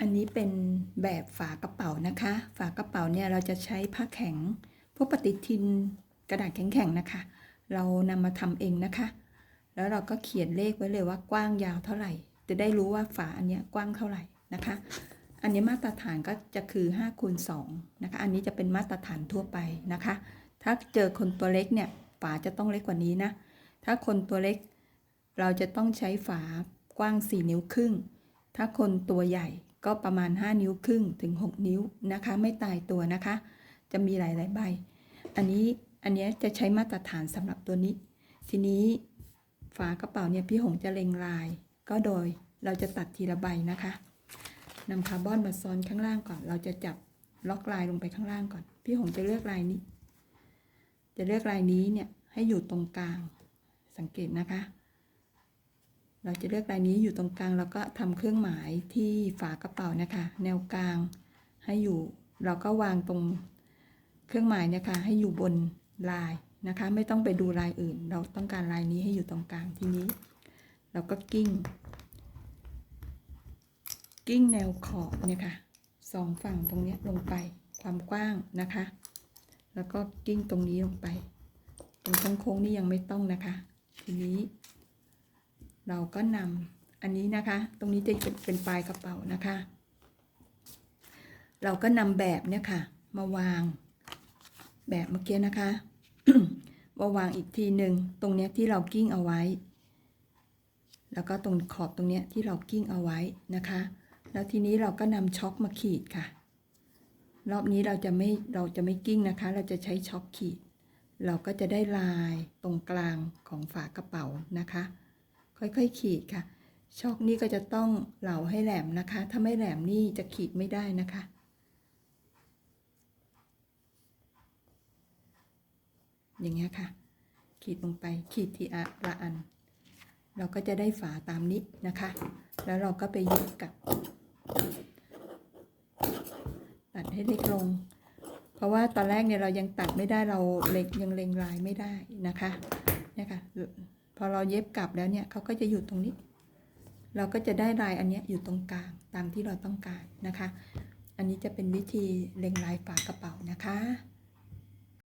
อันนี้เป็นแบบฝากระเป๋านะคะ ฝากระเป๋าเนี่ยเราจะใช้ผ้าแข็ง พวกปฏิทินกระดาษแข็งๆนะคะ เรานำมาทำเองนะคะ แล้วเราก็เขียนเลขไว้เลยว่ากว้างยาวเท่าไหร่ จะได้รู้ว่าฝาอันเนี้ยกว้างเท่าไหร่นะคะ อันนี้มาตรฐานก็จะคือ5คูณ2นะคะ อันนี้จะเป็นมาตรฐานทั่วไปนะคะ ถ้าเจอคนตัวเล็กเนี่ยฝาจะต้องเล็กกว่านี้นะ ถ้าคนตัวเล็ก เราจะต้องใช้ฝากว้าง 4 นิ้วครึ่ง ถ้าคนตัวใหญ่ ก็ประมาณ 5 นิ้วครึ่งถึง 6 นิ้วนะคะ ไม่ตายตัวนะคะ จะมีหลาย ๆ ใบ อันนี้อันเนี้ยจะใช้มาตรฐานสำหรับตัวนี้ ทีนี้ฝากระเป๋าเนี่ยพี่หงจะเล็งลาย ก็โดยเราจะตัดทีละใบนะคะนำคาร์บอนมาซ้อนข้างล่างก่อน เราจะจับล็อกลายลงไปข้างล่างก่อน พี่หงจะเลือกลายนี้ จะเลือกลายนี้เนี่ยให้อยู่ตรงกลางสังเกตนะคะ เราจะเลือกลายนี้อยู่ตรงกลางแล้วก็ทำเครื่องหมายที่ฝากระเป๋านะคะ แนวกลางให้อยู่ เราก็วางตรงเครื่องหมายเนะคะ ให้อยู่บนลายนะคะ ไม่ต้องไปดูลายอื่น เราต้องการลายนี้ให้อยู่ตรงกลางทีนี้ เราก็กิ้ง กิ้งแนวขอบเนี่ยค่ะสองฝั่งตรงนี้ลงไปความกว้างนะคะ แล้วก็กิ้งตรงนี้ลงไป ตรงช่องโค้งนี่ยังไม่ต้องนะคะ ทีนี้ เราก็นำอันนี้นะคะ ตรงนี้จะเป็นเป็นปลายกระเป๋านะคะ เราก็นำแบบเนี่ยค่ะ มาวางแบบเมื่อกี้นะคะมาวางอีกทีหนึ่งตรงเนี้ยที่เรากิ้งเอาไว้ แล้วก็ตรงขอบตรงเนี้ยที่เรากิ้งเอาไว้นะคะ แล้วทีนี้เราก็นำช็อคมาขีดค่ะ รอบนี้เราจะไม่เราจะไม่กิ้งนะคะ เราจะใช้ช็อคขีด เราก็จะได้ลายตรงกลางของฝากระเป๋านะคะ ค่อยๆขีดค่ะ ช็อกนี่ก็จะต้องเหลาให้แหลมนะคะ ถ้าไม่แหลมนี่จะขีดไม่ได้นะคะอย่างเงี้ยค่ะ ขีดลงไปขีดทีอะละอัน เราก็จะได้ฝาตามนี้นะคะ แล้วเราก็ไปยึดกับ ตัดให้เล็กลง เพราะว่าตอนแรกเนี่ยเรายังตัดไม่ได้เราเล็กยังเล็งลายไม่ได้นะคะเนี่ยค่ะ พอเราเย็บกลับแล้วเนี่ยเขาก็จะอยู่ตรงนี้ เราก็จะได้ลายอันนี้อยู่ตรงกลางตามที่เราต้องการนะคะ อันนี้จะเป็นวิธีเล็งลายฝากระเป๋านะคะ